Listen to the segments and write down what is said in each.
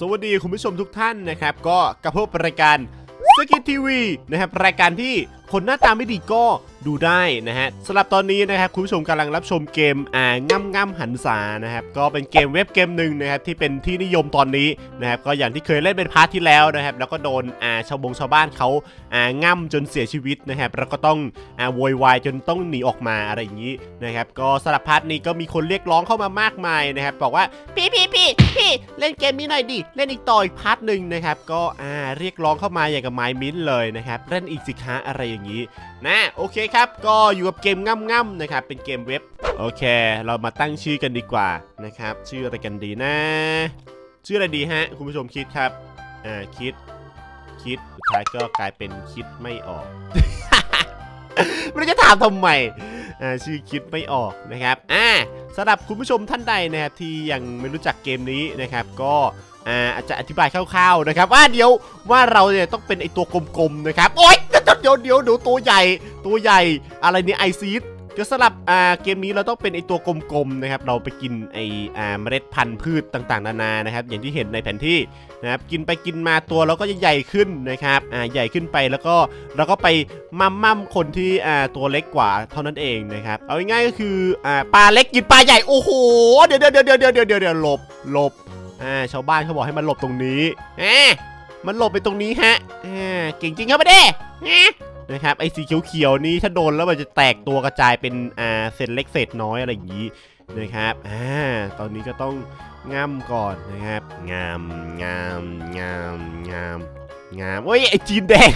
สวัสดีคุณผู้ชมทุกท่านนะครับ ก็กระพบรายการสกิททีวีนะครับรายการที่ คนหน้าตาไม่ดีก็ดูได้นะฮะสำหรับตอนนี้นะครับคุณผู้ชมกำลังรับชมเกมอ่าง่ำง่ำหันษานะครับก็เป็นเกมเว็บเกมหนึ่งนะครับที่เป็นที่นิยมตอนนี้นะครับก็อย่างที่เคยเล่นเป็นพาร์ทที่แล้วนะครับแล้วก็โดนอ่าชาวบงชาวบ้านเขาอ่าง่ำจนเสียชีวิตนะครับแล้วก็ต้องอ่าโวยวายจนต้องหนีออกมาอะไรอย่างนี้นะครับก็สำหรับพาร์ทนี้ก็มีคนเรียกร้องเข้ามามากมายนะครับบอกว่าพี่พี่พี่พี่เล่นเกมนี้หน่อยดิเล่นอีกต่ออีกพาร์ทหนึ่งนะครับก็อ่าเรียกร้องเข้ามาอย่างกับไมมิ้นเลยนะครับเล่นอีกสิคะอะไรอย่างนี้นะโอเคครับ ก็อยู่กับเกมง่ำๆนะครับเป็นเกมเว็บโอเค เรามาตั้งชื่อกันดีกว่านะครับ ชื่ออะไรกันดีนะ ชื่ออะไรดีฮะ คุณผู้ชมคิดครับอ่าคิดคิดสุดท้ายก็กลายเป็นคิดไม่ออกไม่รู้จะถามทำไมอ่าชื่อคิดไม่ออกนะครับอ่าสำหรับคุณผู้ชมท่านใดนะครับที่ยังไม่รู้จักเกมนี้นะครับ ก็ อ่าจจะอธิบายคร่าวๆนะครับ ว่าเดี๋ยวว่าเราเนี่ยต้องเป็นไอตัวกลมๆนะครับโอ๊ยเดี๋ยวเดี๋ยวเดี๋ยวเดี๋ยวตัวใหญ่ตัวใหญ่อะไรเนี่ยไอซีดก็สำหรับอ่าเกมนี้เราต้องเป็นไอตัวกลมๆนะครับเราไปกินไออ่าเมล็ดพันธุ์พืชต่างๆนานานะครับ อย่างที่เห็นในแผนที่นะครับกินไปกินมาตัวเราก็จะใหญ่ขึ้นนะครับอ่าใหญ่ขึ้นไปแล้วก็เราก็ไปมั่มมั่มคนที่อ่าตัวเล็กกว่าเท่านั้นเองนะครับเอาง่ายๆก็คืออ่าปลาเล็กกินปลาใหญ่โอ้โหเดี๋ยวเดี๋ยวเดี๋ยวเดี๋ยวเดี๋ยวเดี๋ยวหลบหลบ อ่าชาวบ้านเขาบอกให้มันหลบตรงนี้แหมมันหลบไปตรงนี้ฮะอ่าเก่งจริงครับมาเด้นะครับไอ้สีเขียวๆนี้ถ้าโดนแล้วมันจะแตกตัวกระจายเป็นอ่าเศษเล็กเศษน้อยอะไรอย่างนี้นะครับอ่าตอนนี้ก็ต้องง่ำก่อนนะครับงามงามงามงามงามโอ้ยไอ้จีนแดง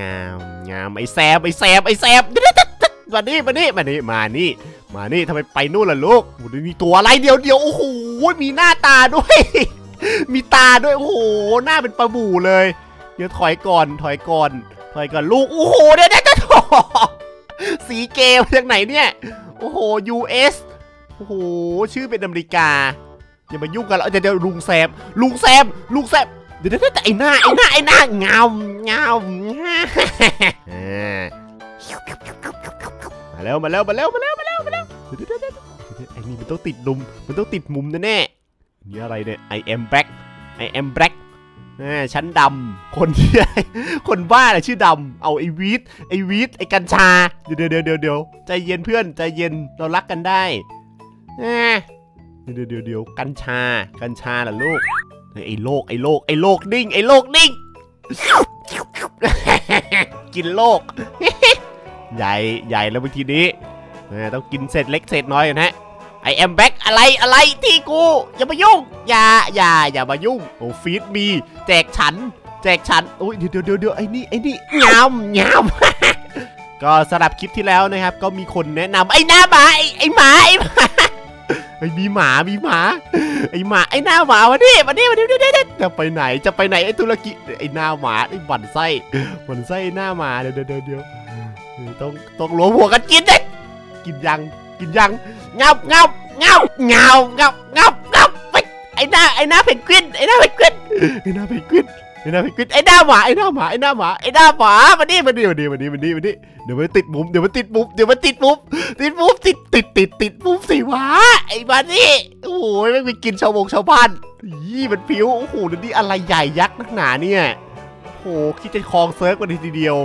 งามงามไอ้แซมไอ้แซมไอ้แซมเดี๋ยวๆๆมานี่มานี่มานี่มานี่ มานี่ทำไมไปนู่นล่ะลูกโอ้โหมีตัวอะไรเดียวเดียวโอ้โหมีหน้าตาด้วย มีตาด้วยโอ้โหหน้าเป็นปลาบูเลย เดี๋ยวถอยก่อนถอยก่อนถอยก่อนลูกโอ้โหเดี๋ยวเดี๋ยวเดี๋ยวสีเกมจากไหนเนี่ยโอ้โห US โอ้โหชื่อเป็นอเมริกาอย่ามายุ่งกันแล้วเดี๋ยวเดี๋ยวลุงแซมลุงแซมลุงแซมเดี๋ยวเดี๋ยวเดี๋ยวแต่ไอ้หน้าไอ้หน้าไอ้หน้าเงาเงาอ่า มาแล้วมาแล้วมาแล้วมาแล้วมาแล้วมาแล้วไอ้นี่มันต้องติดมุมมันต้องติดมุมแน่ๆนี่อะไรเนี่ย I am black I am black อ่าฉันดำคนที่คนบ้าอะไรชื่อดำเอาไอ้วีดไอ้วีดไอ้กัญชา เดี๋ยวเดี๋ยวเดี๋ยวเดี๋ยวใจเย็นเพื่อนใจเย็นเรารักกันได้อ่าเดี๋ยวเดี๋ยวเดี๋ยวกัญชา กัญชาล่ะลูกไอ้โลกไอ้โลกไอ้โลกนิ่งไอ้โลกนิ่ง กินโลก ใหญ่ใหญ่แล้วบางทีนี้อ่าต้องกินเศษเล็กเศษน้อยนะฮะไอแอมแบ็กอะไรอะไรที่กูอย่ามายุ่งอย่าอย่าอย่ามายุ่งโอ้ฟีดมีแจกฉัน แจกฉันโอ้ยเดี๋ยวเดี๋ยวเดี๋ยวไอ้นี่ไอ้นี่งามงาก็สำหรับคลิปที่แล้วนะครับ ก็มีคนแนะนำไอ้หน้าหมาไอ้ไอ้หมาไอ้หมาไอ้มีหมามีหมา ไอ้หมาไอ้หน้าหมามาดิมาดิมาดิมาดิมาดิจะไปไหนจะไปไหนไอ้ธุรกิจไอ้หน้าหมาไอ้บันไส้บันไส้หน้าหมาเดี๋ยวเดี๋ยวเดี๋ยว เดี๋ยวเอต้องต้องรวมหัวกันกินเด็กินยังกินยังงับงับงับเงางับงับงับไปไอ้หน้าไอ้หน้าเพนกวินไอ้หน้าเพนกวินไอ้หน้าเพนกวินไอ้หน้าเพนกวินไอ้หน้าหมาไอ้หน้าหมาไอ้หน้าหมาไอ้หน้าหมามาดิมาดิมาดิมาดิมาดิมาดิเดี๋ยวมันติดมุมเดี๋ยวมันติดมุมเดี๋ยวมันติดมุมติดมุมติดติดติดติดมุมสิวะไอ้มาดิโอ้ยไม่ไปกินชาวบงชาวบ้านยี่มันผิวโอ้โหนี่อะไรใหญ่ยักษ์นักหนาเนี่ยโอ้โหคิดจะคลองเซิร์ฟกันทีเดียว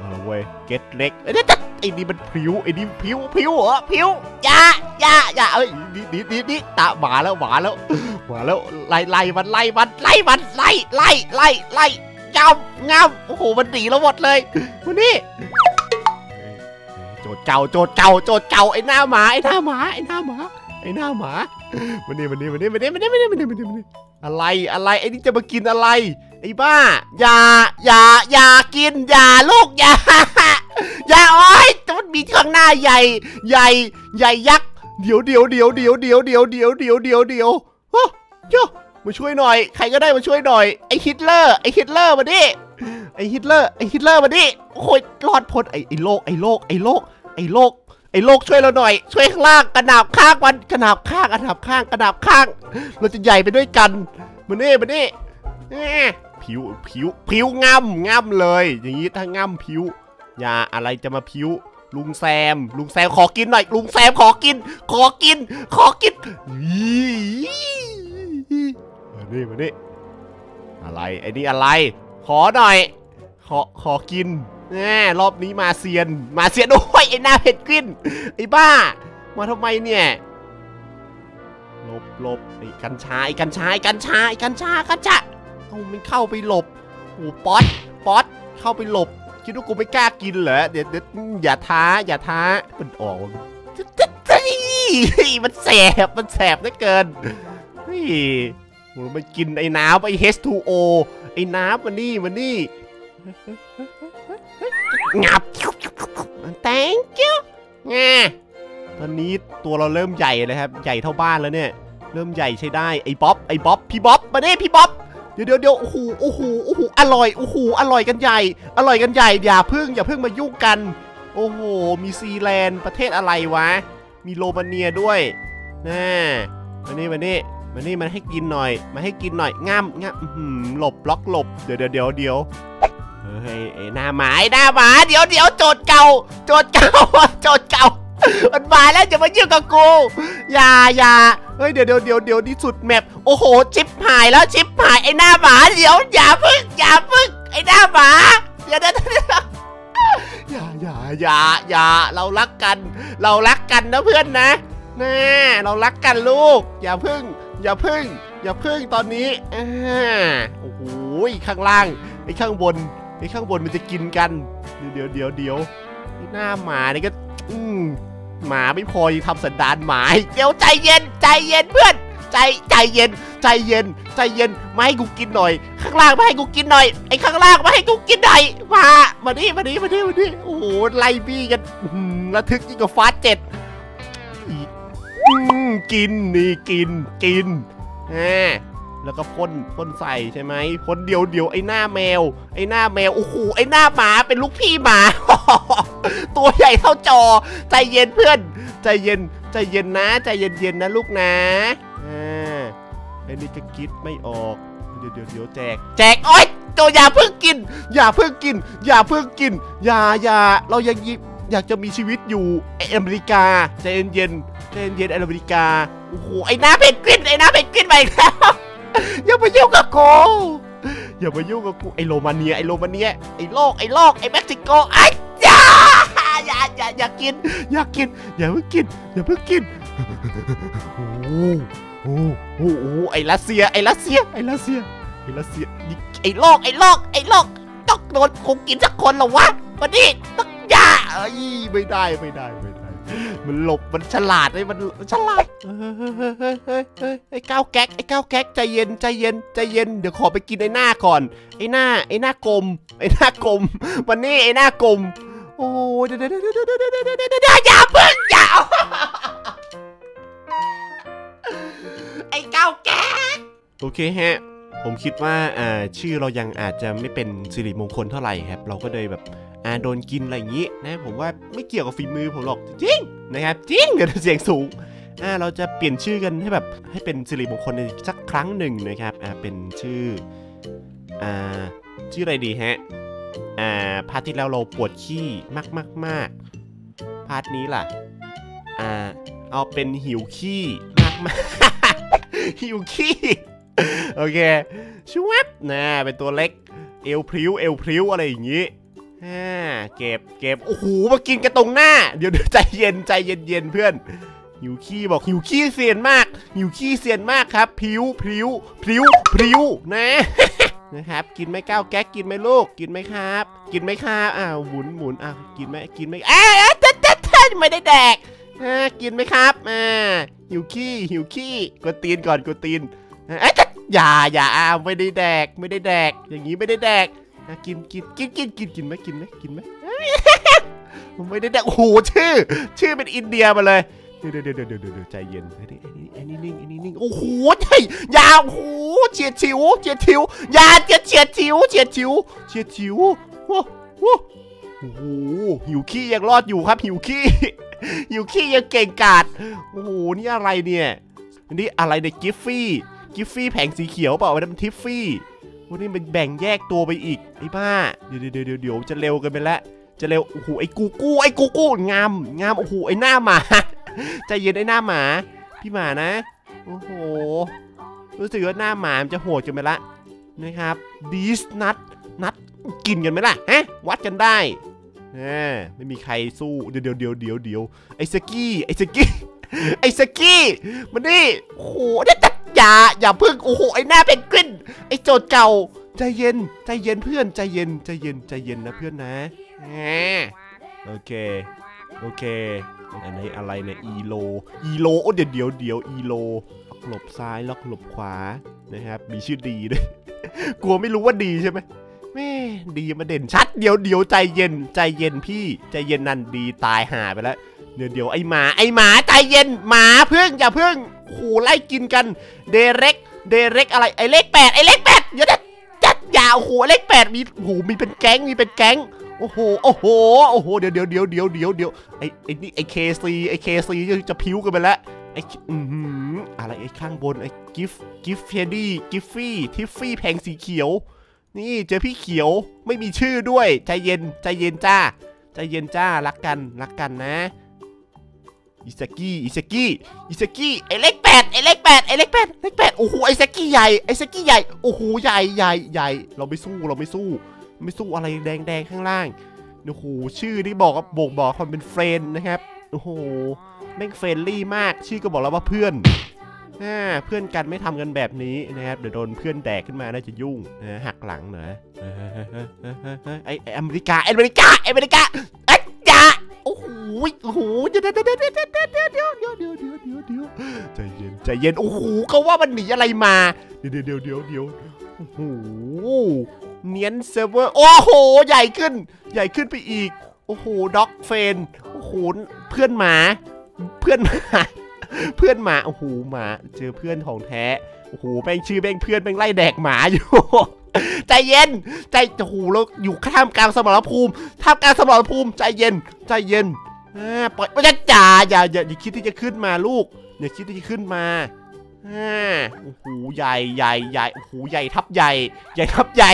เอาเว้ยเก็ตเล็กเอ้ยจัดไอ้นี่มันผิวไอ้นี่ผิวผิวเหรอผิวอย่าอย่าอย่าเอ้ยนี่นี่นี่นี่ตาหมาแล้วหมาแล้วหมาแล้วไล่ไล่มันไล่มันไล่มันไล่ไล่ไล่ไล่งามงามโอ้โหมันหนีแล้วหมดเลยมานี่โจทย์เก่าโจทย์เก่าโจทย์เก่าไอ้หน้าหมาไอ้หน้าหมาไอ้หน้าหมาไอ้หน้าหมามันนี่มันนี่มันนี่มันนี่มันนี่มันนี่มันนี่มันนี่มันนี่อะไรอะไรไอ้นี่จะมากินอะไร ไอ้บ้า อย่า อย่า อย่ากิน อย่าลูก อย่า อย่าโอ้ยมันมีข้างหน้าใหญ่ ใหญ่ ใหญ่ยักษ์ เดี๋ยวเดี๋ยวเดี๋ยวเดี๋ยวเดี๋ยวเดี๋ยวเดี๋ยวเดี๋ยวเดี๋ยวเดี๋ยวโอ้โยมาช่วยหน่อย ใครก็ได้มาช่วยหน่อย ไอ้ฮิตเลอร์ ไอ้ฮิตเลอร์มาดิ ไอ้ฮิตเลอร์ ไอ้ฮิตเลอร์มาดิ โอ้ยรอดพ้นไอ้ไอ้โลก ไอ้โลก ไอ้โลก ไอ้โลกไอ้โลกช่วยเราหน่อย ช่วยข้างล่างกระหนาบข้างมันกระหนาบข้างกระหนาบข้างกระหนาบข้าง เราจะใหญ่ไปด้วยกันมานี่มานี่แหม่ ผิวผิวผิวง่ำง่ำเลย อย่างนี้ถ้าง่ำผิวอย่าอะไรจะมาผิวลุงแซม ลุงแซมขอกินหน่อย ลุงแซมขอกิน ขอกิน ขอกินอีมานี่มานี่อะไรไอ้นี่อะไร ขอหน่อย ขอขอกินแน่รอบนี้มาเซียน มาเซียนโอ้ยไอ้หน้าเพนกวินไอ้บ้า มาทำไมเนี่ยลบลบไอ้กัญชาไอ้กัญชาไอ้กัญชาไอ้กัญชากัญชา เอามันเข้าไปหลบโอ้ป๊อตป๊อตเข้าไปหลบ คิดว่ากูไม่กล้ากินเหรอเดี๋ยวเดี๋ยวอย่าท้าอย่าท้ามันออกมาเฮ้ยมันแสบมันแสบเหลือเกินเฮ้ยมันกินไอ้น้ำไอ้ H2O ไอ้น้ำมันนี่มันนี่งับ thank you งาตอนนี้ตัวเราเริ่มใหญ่เลยครับ ใหญ่เท่าบ้านแล้วเนี่ย เริ่มใหญ่ใช้ได้ ไอ้บ๊อบ ไอ้บ๊อบ พี่บ๊อบ มาเนี่พี่บ๊อบ เดี๋ยวเดี๋ยวเดี๋ยวโอ้โหโอ้โหโอ้โหอร่อยโอ้โหอร่อยกันใหญ่ อร่อยกันใหญ่อย่าพึ่งอย่าพึ่งมายุ่งกัน โอ้โหมีซีแลนด์ประเทศอะไรวะ มีโรมาเนียด้วยน่ามานี่มานี่มานี่มาให้กินหน่อยมาให้กินหน่อยง่ามง่ามหลบบล็อกหลบเดี๋ยวเดี๋ยวเดี๋ยวเดี๋ยวเฮ้ยไอ้หน้าหมาไอ้หน้าหมาเดี๋ยวเดี๋ยวโจทย์เก่าโจทย์เก่าโจทย์เก่า มันมาแล้วจะมายุ่งกับกู อย่าอย่าเฮ้ยเดี๋ยวเดี๋ยวเดี๋ยวเดี๋ยวนี่สุดแมปโอ้โหชิปหายแล้วชิปหายไอ้หน้าหมาเดี๋ยวอย่าพึ่งอย่าพึ่งไอ้หน้าหมาเดี๋ยวเดี๋ยวเดี๋ยวอย่าอย่าอย่าอย่าเรารักกัน เรารักกันนะเพื่อนนะแน่เรารักกันลูก อย่าพึ่ง อย่าพึ่ง อย่าพึ่งตอนนี้อ่าโอ้โหข้างล่างไอ้ข้างบนไอ้ข้างบนมันจะกินกัน เดี๋ยวเดี๋ยวเดี๋ยวไอหน้าหมานี่ก็ อืม หมาไม่พอยังทำสันดานหมาเดี๋ยวใจเย็นใจเย็นเพื่อน ใจใจเย็น ใจเย็น ใจเย็นมาให้กูกินหน่อย ข้างล่างมาให้กูกินหน่อยไอ้ข้างล่างมาให้กูกินหน่อยมามาดิมาดิมาดิมาดิโอ้โหไล่บี้กันอื้อหือระทึกยิ่งกว่าฟาสเจ็ดอีอืมกินนี่กินกินแหมแล้วก็พ่นพ่นใส่ใช่ไหมพ่นเดียวเดียวไอ้หน้าแมว ไอ้หน้าแมวโอ้โหไอ้หน้าหมาเป็นลูกพี่หมา ตัวใหญ่เท่าจอ ใจเย็นเพื่อน ใจเย็น ใจเย็นนะ ใจเย็นเย็นๆนะลูกนะอ่าไอ้นี่ก็คิดไม่ออก เดี๋ยวเดี๋ยวเดี๋ยวแจก แจก โอ๊ยตัวอย่าเพิ่งกิน อย่าเพิ่งกิน อย่าเพิ่งกิน อย่าอย่าเรายังยิบอยากจะมีชีวิตอยู่ไออเมริกาใจเย็นเย็นใจเย็นเย็นไออเมริกาโอ้โหไอ้หน้าเพนกวินไอ้หน้าเพนกวินไปอีกแล้วอย่ามายุ่งกับกูอย่ามายุ่งกับกูไอโรมาเนียไอโรมาเนียไอโลกไอโลกไอเม็กซิโกไอ อย่าอย่าอย่ากิน อย่ากิน อย่าเพิ่งกิน อย่าเพิ่งกินโอ้โหโอ้โหโอ้โหไอรัสเซีย ไอรัสเซีย ไอรัสเซีย ไอรัสเซีย ไอโลก ไอโลก ไอโลก ต้องโดนคงกินสักคนหรอวะมาดิต้องอย่าเอ้ยไม่ได้ ไม่ได้ ไม่ได้ มันหลบ มันฉลาดไอ้ยมันฉลาดไอ้ก้าวแก๊ก ไอ้ก้าวแก๊ก ใจเย็น ใจเย็น ใจเย็น เดี๋ยวขอไปกินไอ้หน้าก่อน ไอ้หน้า ไอ้หน้ากลม ไอ้หน้ากลม วันนี้ไอ้หน้ากลม โอ้ยอย่าเพิ่งอย่าไอ้เก้าแก๊โอเคฮะ ผมคิดว่าอ่าชื่อเรายังอาจจะไม่เป็นสิริมงคลเท่าไหร่ครับ เราก็เลยแบบอ่าโดนกินอะไรอย่างนี้นะ ผมว่าไม่เกี่ยวกับฝีมือผมหรอกจริงนะครับจริงเดี๋ยวเสียงสูงอ่าเราจะเปลี่ยนชื่อกันให้แบบให้เป็นสิริมงคลในสักครั้งหนึ่งนะครับอ่าเป็นชื่ออ่าชื่ออะไรดีฮะ อ่าพาร์ทที่แล้วเราปวดขี้มากมากมากพาร์ทนี้ล่ะ อ่า เอาเป็นหิวขี้มากมากหิวขี้โอเคชวบนะเป็นตัวเล็ก เอวพริ้วเอวพริ้วอะไรอย่างงี้อ่าเก็บเก็บโอ้โหมากินกันตรงหน้าเดี๋ยวเดี๋ยวใจเย็นใจเย็นเย็นเพื่อนหิวขี้บอกหิวขี้เซียนมากหิวขี้เซียนมากครับ พริ้วพริ้วพริ้วพริ้วนะ นะครับ กินไหมก้าวแก๊กกินไหมลูก กินไหมครับ กินไหมครับอ้าวหมุนหมุนอ้าวกินไหมกินไหมเอ๊ะเต๊ะเต๊ะเต๊ะไม่ได้แดกอ่ากินไหมครับอ่าหิวขี้หิวขี้กดตีนก่อนกดตีนเอ้ยอย่าอย่าอ้าวไม่ได้แดกไม่ได้แดก อย่างนี้ไม่ได้แดกอะกินกินกินกินกินกินไหมกินไหมกินไหมผมไม่ได้แดกโอ้โหชื่อ ชื่อเป็นอินเดียมาเลย เดี๋ยวเดี๋ยวเดี๋ยวเดี๋ยวเดี๋ยวใจเย็นไอ้นี่ไอ้นี่นิ่งไอ้นี่นิ่งโอ้โหใช่ยาโอ้โหเฉียดฉิวเฉียดฉิวยาเฉียดเฉียดฉิวเฉียดฉิวเฉียดฉิวโอ้โหโอ้โหหิวขี้ยังรอดอยู่ครับหิวขี้หิวขี้ยังเก่งกาจโอ้โหนี่อะไรเนี่ยอันนี้อะไรเนี่ยกิฟฟี่กิฟฟี่แผงสีเขียวเปล่ามันทิฟฟี่วันนี้มันแบ่งแยกตัวไปอีกไอ้บ้าเดี๋ยวเดี๋ยวเดี๋ยวจะเร็วกันไปแล้วจะเร็วโอ้โหไอ้กูกู้ไอ้กูกู้งามงามโอ้โหไอ้หน้าหมา ใจเย็นไอ้หน้าหมา พี่หมานะ โอ้โห รู้สึกว่าหน้าหมามันจะโหดกันไปละนะครับดีสนัดนัดกินกันไหมล่ะฮะวัดกันได้อ่ไม่มีใครสู้เดี๋ยวเดี๋ยวเดี๋ยวเดี๋ยวเดี๋ยวไอ้สกี้ไอ้สกี้ไอ้สกี้มันนี่โอ้โหเนี่จัดอย่าอย่าพึ่งโอ้โหไอ้หน้าเป็นกวินไอ้โจทย์เก่าใจเย็นใจเย็นเพื่อนใจเย็นใจเย็นใจเย็นนะเพื่อนนะแหมโอเค โอเค อันนี้อะไรเนี่ยอีโล อีโลโอ้เดี๋ยวเดี๋ยวเดี๋ยวอีโลล็อกหลบซ้ายล็อกหลบขวานะครับ มีชื่อดีด้วย กลัวไม่รู้ว่าดีใช่ไหมแม่ดีมาเด่นชัด เดี๋ยวเดี๋ยวใจเย็นใจเย็นพี่ใจเย็นนั่นดีตายหาไปแล้ว เดี๋ยวเดี๋ยวไอหมาไอหมาใจเย็นหมาเพิ่งอย่าเพิ่งโหไล่กินกันเดเร็กเดเร็กอะไรไอเลขแปดไอเลขแปดเดี๋ยวนะจัดอย่าโอ้โหเลขแปดมีโอ้โหมีเป็นแก๊งมีเป็นแก๊ง โอ้โห โอ้โห โอ้โห เดี๋ยวเดี๋ยวเดี๋ยวเดี๋ยวเดี๋ยวเดี๋ยวไอไอนี่ไอเคซีไอเคซีจะพิ้วกันไปแล้ว ไออือหืออะไรไอข้างบนไอกิฟกิฟเฟดี้กิฟฟี่ทิฟฟี่แพงสีเขียว นี่เจอพี่เขียวไม่มีชื่อด้วย ใจเย็นใจเย็นจ้า ใจเย็นจ้ารักกันรักกันนะอิซากิอิซากิอิซากิไอเลขแปดไอเลขแปดไอเลขแปดเลขแปดโอ้โหไอซากิใหญ่ไอซากิใหญ่โอ้โหใหญ่ใหญ่ใหญ่เราไม่สู้เราไม่สู้ ไม่สู้อะไรแดงๆข้างล่างโอ้โหชื่อนี่บอกว่าบ่งบอกความเป็นเฟรนนะครับโอ้โหแม่งเฟรนลี่มากชื่อก็บอกแล้วว่าเพื่อนอ่าเพื่อนกันไม่ทำกันแบบนี้นะครับเดี๋ยวโดนเพื่อนแดกขึ้นมาน่าจะยุ่งนะหักหลังหนอยเฮ้ยเฮ้ยเฮ้ยเฮ้ยเฮ้ยเฮ้ยไอไออเมริกาอเมริกาอเมริกาไอ้ยจ้าโอ้โหโอ้โหเดี๋ยวเดี๋ยวเดี๋ยวเดี๋ยวเดี๋ยวเดี๋ยวเดี๋ยวเดี๋ยวเดี๋ยวเดี๋ยวเดี๋ยวเดี๋ยวใจเย็นใจเย็นโอ้โหเขาว่ามันหนีอะไรมา เดี๋ยวเดี๋ยวเดี๋ยวเดี๋ยว โอ้โหเนียนเซิร์ฟเวอร์ โอ้โห ใหญ่ขึ้น ใหญ่ขึ้นไปอีก โอ้โห ด็อกเฟน โอ้โห เพื่อนหมา เพื่อนหมา เพื่อนหมา โอ้โห หมา เจอเพื่อนของแท้ โอ้โหแม่งชื่อแม่งเพื่อนแม่งไล่แดกหมาอยู่ ใจเย็น ใจ โอ้โหเราอยู่ท่ามกลางสมรภูมิ ท่ามกลางสมรภูมิ ใจเย็น ใจเย็นอ่าปล่อยไม่จะจ่าอย่าอย่าอย่าคิดที่จะขึ้นมาลูก อย่าคิดที่จะขึ้นมา อ่าโอ้โหใหญ่ใหญ่ใหญ่โอ้โหใหญ่ทับใหญ่ ใหญ่ทับใหญ่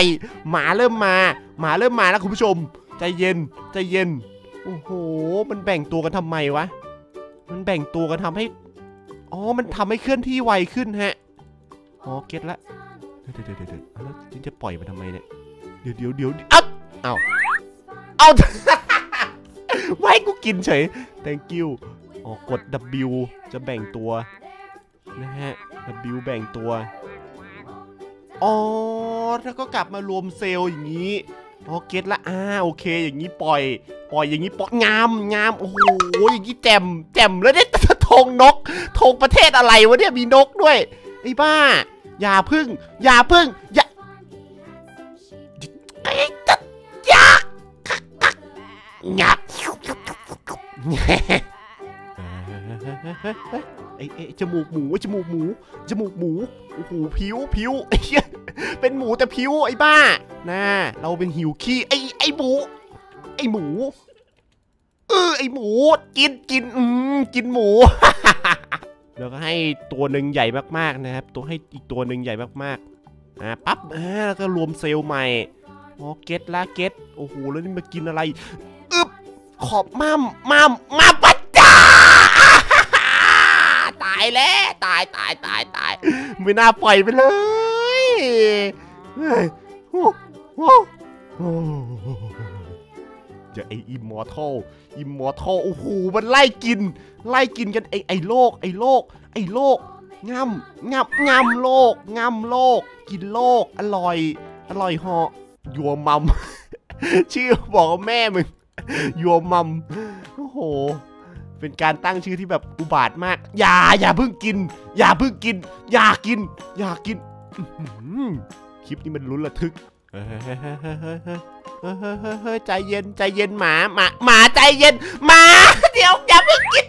หมาเริ่มมา หมาเริ่มมาแล้วคุณผู้ชม ใจเย็นใจเย็นโอ้โห มันแบ่งตัวกันทำไมวะ มันแบ่งตัวกันทำให้ อ๋อ มันทำให้เคลื่อนที่ไวขึ้นฮะ อ๋อ เก็ตละเดี๋ยวเดี๋ยวเดี๋ยวแล้วจินจะปล่อยมันทำไมเนี่ย เดี๋ยวเดี๋ยวเดี๋ยวอ้าเอาเอาไว้กูกินเฉย thank you อ๋อ กด W จะแบ่งตัว นะฮะ W แบ่งตัว อ๋อแล้วก็กลับมารวมเซลล์อย่างนี้อ๋อเก็ตละอ่าโอเค อย่างนี้ปล่อย ปล่อยอย่างนี้ปล่อยงามงามโอ้โหอย่างนี้แจ่มแจ่มแล้วเนี่ยธงนกธงประเทศอะไรวะเนี่ยมีนกด้วยไอ้บ้า อย่าพึ่ง อย่าพึ่งอย่าไอ้ตัดยางับ ไอ้ไอ้จมูกหมูจมูกหมูจมูกหมูโอ้โหผิวผิวไอ้เหี้ยเป็นหมูแต่ผิวไอ้บ้าน่าเราเป็นหิวขี้ไอ้ไอ้หมู ไอ้หมูเออไอ้หมู กินกินอืมกินหมูแล้วก็ให้ตัวหนึ่งใหญ่มากๆนะครับ ตัวให้อีกตัวหนึ่งใหญ่มากๆอ่าปั๊บอ่าแล้วก็รวมเซลล์ใหม่อ๋อเก็ตละเก็ตโอ้โหแล้วนี่มากินอะไรอึบขอบม้ามม้ามม้ามปัจจาตาย แล้วตายตายตายตายไม่น่าปล่อยไปเลยเฮ้ยโอ้โหโอ้โหจะไออิมมอร์ทัลอิมมอร์ทัลโอ้โหมันไล่กิน ไล่กินกันไอไอโลกไอโลกไอโลกงำงำงำโลกงำโลก กินโลก อร่อย อร่อยเหาะยัวมัม ชื่อบอกว่าแม่มึงยัวมัมโอ้โห เป็นการตั้งชื่อที่แบบอุบาทมาก อย่าอย่าเพิ่งกิน อย่าเพิ่งกิน อย่ากิน อย่ากินคลิปนี้มันลุ้นระทึกใจเย็นใจเย็นหมาหมาหมาใจเย็นหมาเดี๋ยวอย่าเพิ่งกิน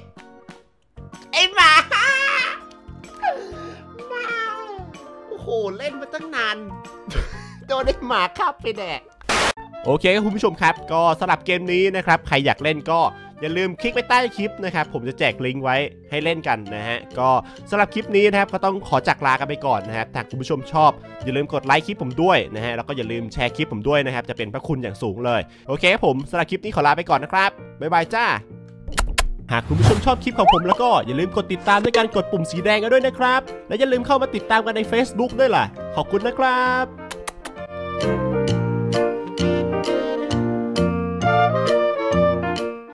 ไอหมาหมาโอ้โหเล่นมาตั้งนานโดนไอหมาขับไปแดกโอเคครับคุณผู้ชมครับ ก็สำหรับเกมนี้นะครับ ใครอยากเล่นก็ อย่าลืมคลิกไปใต้คลิปนะครับ ผมจะแจกลิงก์ไว้ให้เล่นกันนะฮะ ก็สำหรับคลิปนี้นะครับก็ต้องขอจากลากันไปก่อนนะครับถ้าคุณผู้ชมชอบ อย่าลืมกดไลค์คลิปผมด้วยนะฮะ แล้วก็อย่าลืมแชร์คลิปผมด้วยนะครับ จะเป็นพระคุณอย่างสูงเลย โอเคผมสำหรับคลิปนี้ขอลาไปก่อนนะครับ บ๊ายบายจ้า หากคุณผู้ชมชอบคลิปของผมแล้วก็อย่าลืมกดติดตามด้วยการกดปุ่มสีแดงกันด้วยนะครับ และอย่าลืมเข้ามาติดตามกันใน Facebook ด้วยล่ะ ขอบคุณนะครับ